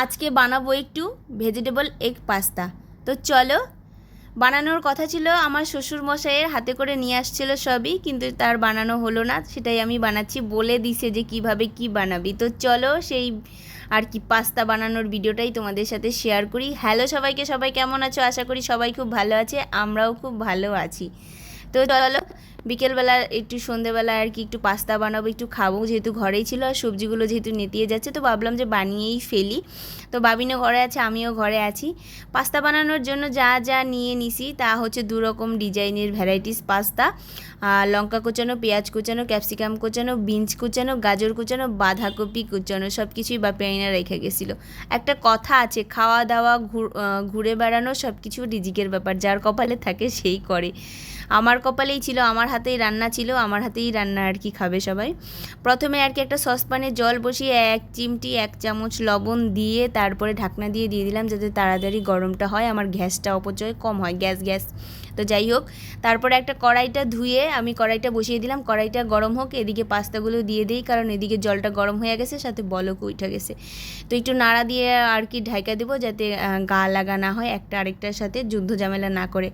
আজকে বানাবো একটু ভেজিটেবল এগ পাস্তা তো চলো, বানানোর কথা ছিল আমার শ্বশুর মশাইয়ের হাতে করে নিয়ে আসছিল সবই, কিন্তু তার বানানো হলো না, সেটাই আমি বানাচ্ছি, বলে দিছে যে কীভাবে কি বানাবি। তো চলো সেই আর কি পাস্তা বানানোর ভিডিওটাই তোমাদের সাথে শেয়ার করি। হ্যালো সবাইকে, সবাই কেমন আছো? আশা করি সবাই খুব ভালো আছে, আমরাও খুব ভালো আছি। তো চলো বিকেলবেলা একটু সন্ধেবেলা আর কি একটু পাস্তা বানাবো, একটু খাব, যেহেতু ঘরেই ছিল আর সবজিগুলো যেহেতু নেতিয়ে যাচ্ছে, তো ভাবলাম যে বানিয়েই ফেলি। তো বাবিনও ঘরে আছে, আমিও ঘরে আছি। পাস্তা বানানোর জন্য যা যা নিয়ে নিছি, তা হচ্ছে দু রকম ডিজাইনের ভ্যারাইটিস পাস্তা। লঙ্কা কুচানো, পেঁয়াজ কুচানো, ক্যাপসিকাম কুচানো, বিনস কুচানো, গাজর কুচানো, বাঁধাকপি কুচানো সব কিছুই বাপি আইনা রেখে গেছিল। একটা কথা আছে, খাওয়া দাওয়া, ঘুর- ঘুরে বেড়ানো সব কিছু রিজিকের ব্যাপার, যার কপালে থাকে সেই করে। আমার কপালেই ছিল, আমার হাতেই রান্না ছিল, আমার হাতেই রান্না আর কি খাবে সবাই। প্রথমে আর কি একটা সসপ্যানে জল বসিয়ে এক চিমটি, এক চামচ লবণ দিয়ে তারপরে ঢাকনা দিয়ে দিয়ে দিলাম যাতে তাড়াতাড়ি গরমটা হয়, আমার গ্যাসটা অপচয় কম হয়, গ্যাস গ্যাস। তো যাই হোক, তারপরে একটা কড়াইটা ধুয়ে আমি কড়াইটা বসিয়ে দিলাম, কড়াইটা গরম হোক, এদিকে পাস্তাগুলো দিয়ে দিই, কারণ এদিকে জলটা গরম হয়ে গেছে, সাথে বলকও উঠে গেছে। তো একটু নাড়া দিয়ে আর কি ঢাকা দেবো যাতে গা লাগা না হয়, একটা আরেকটার সাথে যুদ্ধ ঝামেলা না করে।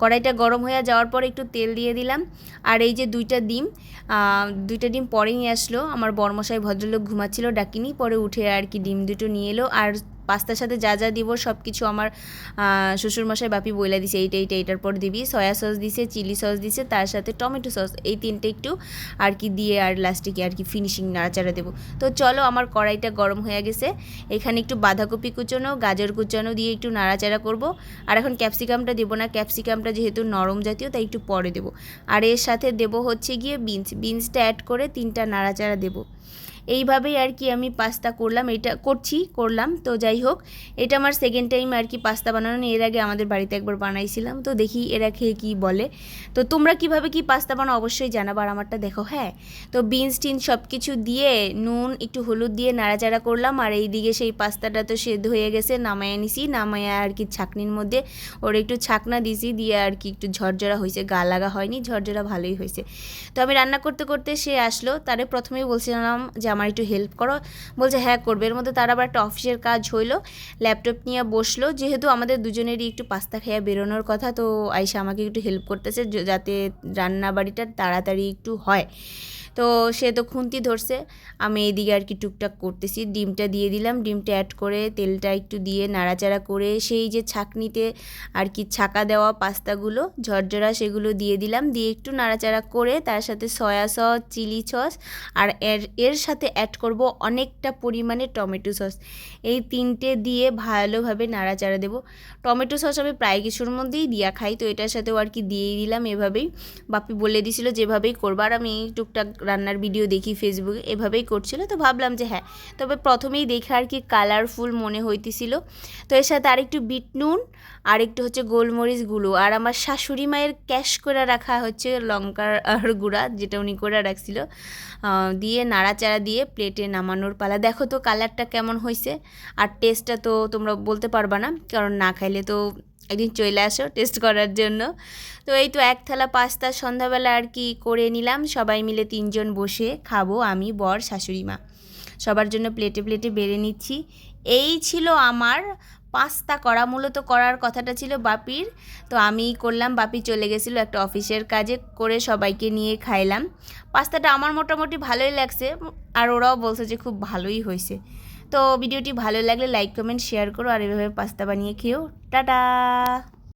কড়াইটা গরম হয়ে যাওয়ার পর একটু তেল দিয়ে দিলাম। আর এই যে দুইটা ডিম দুইটা ডিম পরেই আসলো। আমার বর্মশাই ভদ্রলোক ঘুমাচ্ছিল, ডাকিনি। পরে উঠে আর কি ডিম দুটো নিয়ে এলো। আর পাস্তার সাথে যা যা দিব সব কিছু আমার শ্বশুরমশাই বাপি বইলা দিছে, এইটা এইটা, এইটার পর দিবি। সয়া সস দিছে, চিলি সস দিছে, তার সাথে টমেটো সস, এই তিনটে একটু আর কি দিয়ে আর লাস্টিকে আর কি ফিনিশিং নাড়াচাড়া দেবো। তো চলো, আমার কড়াইটা গরম হয়ে গেছে। এখানে একটু বাঁধাকপি কুচানো, গাজর কুচানো দিয়ে একটু নাড়াচাড়া করব। আর এখন ক্যাপসিকামটা দেবো না ক্যাপসিকামটা যেহেতু নরম জাতীয়, তাই একটু পরে দেবো। আর এর সাথে দেবো হচ্ছে গিয়ে বিনস বিনসটা অ্যাড করে তিনটা নাড়াচাড়া দেবো। এইভাবেই আর কি আমি পাস্তা করলাম। এটা করছি, করলাম। তো যাই হোক, এটা আমার সেকেন্ড টাইম আর কি পাস্তা বানানো। এর আগে আমাদের বাড়িতে একবার বানাইছিলাম। তো দেখি এরা খেয়ে কী বলে। তো তোমরা কীভাবে কি পাস্তা বানাও অবশ্যই জানাব আর আমারটা দেখো হ্যাঁ? তো বিনস টিন সব কিছু দিয়ে নুন, একটু হলুদ দিয়ে নাড়াচাড়া করলাম। আর এইদিকে সেই পাস্তাটা তো সেদ্ধ হয়ে গেছে, নামায়া নিছি। নামায়া আর কি ছাকনির মধ্যে ওর একটু ছাকনা দিছি। দিয়ে আর কি একটু ঝরঝরা হয়েছে গা লাগা হয়নি, ঝরঝরা ভালোই হয়েছে তো আমি রান্না করতে করতে সে আসলো। তারে প্রথমেই বলছিলাম যে আমার একটু হেল্প করো। বলছে হ্যাঁ করবে। এর মধ্যে তার আবার একটা অফিসের কাজ হইল ল্যাপটপ নিয়ে বসল। যেহেতু আমাদের দুজনেরই একটু পাস্তা খেয়ে বেরোনোর কথা, তো আইসা আমাকে একটু হেল্প করতেছে যাতে রান্না বাড়িটা তাড়াতাড়ি একটু হয়। তো সে তো খুন্তি ধরছে। আমি এইদিকে আর কি টুকটাক করতেছি। ডিমটা দিয়ে দিলাম। ডিমটা অ্যাড করে তেলটা একটু দিয়ে নাড়াচাড়া করে সেই যে ছাকনিতে আর কি ছাকা দেওয়া পাস্তাগুলো, ঝরঝরা সেগুলো দিয়ে দিলাম। দিয়ে একটু নাড়াচাড়া করে তার সাথে সয়া সস, চিলি সস আর এর এর সাথে অ্যাড করব অনেকটা পরিমাণে টমেটো সস। এই তিনটে দিয়ে ভালোভাবে নাড়াচাড়া দেবো। টমেটো সস আমি প্রায় কিছুর মধ্যেই দিয়া খাই। তো এটার সাথেও আর কি দিয়েই দিলাম এভাবেই। বাপি বলে দিছিল যেভাবেই করবার আমি টুকটাক রান্নার ভিডিও দেখি ফেসবুকে এভাবেই করছিল। তো ভাবলাম যে হ্যাঁ তবে প্রথমেই দেখে আর কি কালারফুল মনে হইতেছিল। তো এর সাথে আরেকটু বিট নুন আর একটু হচ্ছে গোলমরিচ গুঁড়ো, আর আমার শাশুড়ি মায়ের ক্যাশ করে রাখা হচ্ছে লঙ্কার আর গুঁড়া, যেটা উনি করে রাখছিল। দিয়ে নাড়াচাড়া দিয়ে প্লেটে নামানোর পালা। দেখো তো কালারটা কেমন হয়েছে আর টেস্টটা তো তোমরা বলতে পারবা না, কারণ না খাইলে তো একদিন চলে আসো টেস্ট করার জন্য। তো এই তো এক থালা পাস্তা সন্ধ্যাবেলা আর কি করে নিলাম। সবাই মিলে তিনজন বসে খাব, আমি, বর, শাশুড়ি, মা। সবার জন্য প্লেটে প্লেটে বেড়ে নিচ্ছি। এই ছিল আমার পাস্তা করা। মূলত করার কথাটা ছিল বাপির। তো আমি করলাম, বাপি চলে গেছিল একটা অফিসের কাজে করে সবাইকে নিয়ে খাইলাম। পাস্তাটা আমার মোটামুটি ভালোই লাগছে, আর ওরাও বলছে যে খুব ভালোই হয়েছে। তো ভিডিওটি ভালো লাগলে লাইক কমেন্ট শেয়ার করো আর এভাবে পাস্তা বানিয়ে খেয়েও। টাটা!